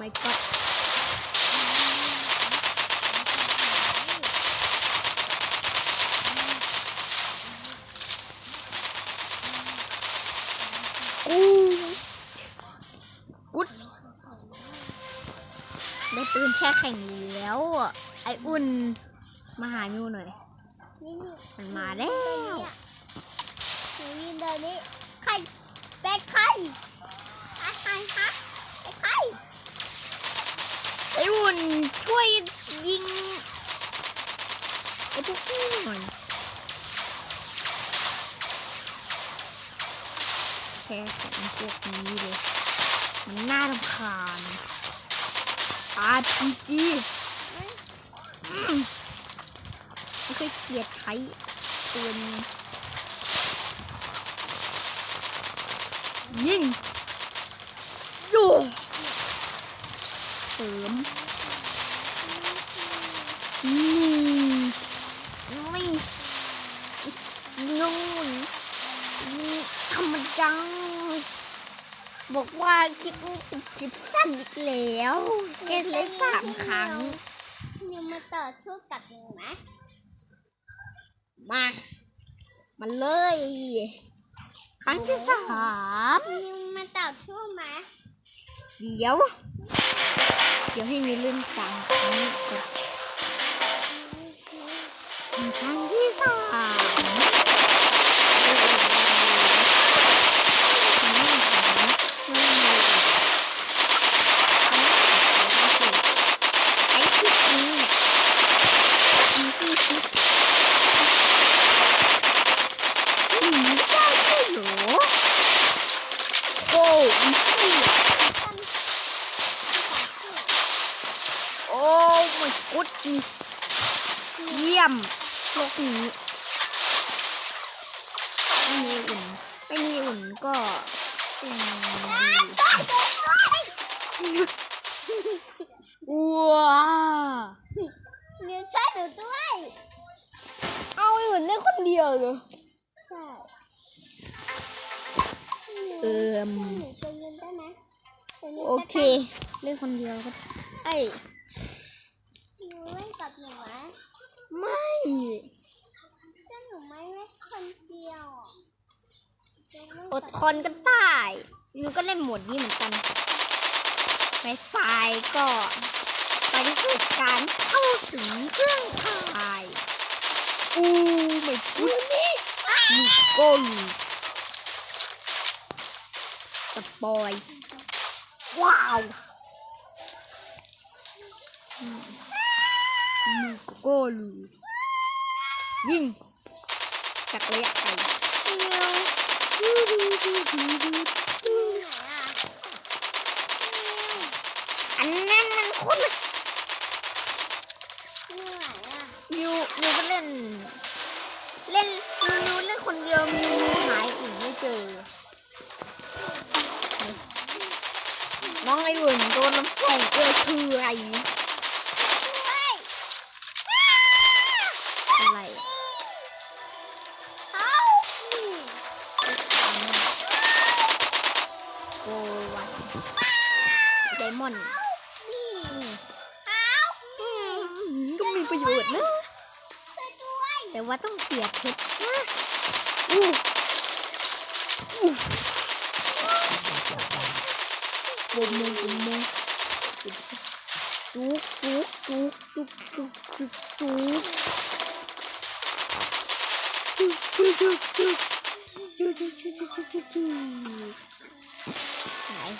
my god กูกุดได้ปืนแช่แข่งแล้วอะไออุ่นมาหามิวหน่อยนี่นี่มันมาแล้วหนูยินเดี๋ยวนี้ใครเป็นใครใครใครฮะเป็นใคร ไอ้อุ่นช่วยยิงไอ้พวกนี้หน่อยแช่แข็งพวกนี้เลย มันน่ารำคาญ RPG อืมไม่เคยเกลียดใช้ปืนยิงโยเสริมนี่ไม่ ยิงองุ่นยิงธรรมจัง บอกว่าคลิปนี้เป็นคลิปสั้นอีกแล้วแกเลยสามครั้งนิวมาต่อสู้กับหนูไหมมา มาเลย ครั้งที่สามนิวมาต่อสู้ไหมเดี๋ยว เดี๋ยวให้มีเรื่องสามครั้งก่อน my goodness เยี่ยมโลกนี้ไม่มีอุ่น ไม่มีอุ่นก็อืมดีว้านิวช่วยหนูด้วย เอาไอ้อุ่นเล่นคนเดียวเลยใช่เอิมหนูจะยืนได้ไหมจะยืนโอได้เค เล่นคนเดียวก็ได้ หนูเล่นกับหนูไหม ไม่ ถ้าหนูไม่เล่นคนเดียวอะจะ เล่นอกับทนกันได้มิวก็เล่นโหมดนี้เหมือนกันไวไฟก็ปฏิเสธการเข้าถึงเครื่องถ่ายอู้ไม่พูดนี่ลูกก้ลูกสปอย ว้าวลูกก้ลูกยิงจากระยะไกล อันนั้นมันคนละเหนอยอะมิวมิวก็เล่น เล่นมิวมิวเล่นคนเดียวมิวหายอื่นไม่เจอ น้องไออุ่นโดนน้ำแข็งเออคืออะไดมอนด์นี่อืมเอาอืมก็มีประโยชน์นะช่วยด้วยแต่ว่าต้องเสียเพชรนะอู้อู้บมมบมมจุกจุกจุกจุกจุกจุกจุกจุกจุกจุกจุกจุกจุกจุกจุกจุกจุกจุก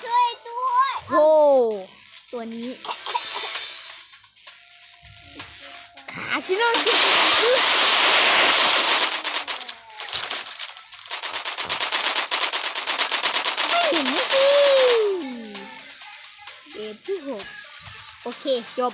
ไโหตัวนี้ ขาที่น่ากลียดที่ไห็นสิเกมที่หกโอเค จบ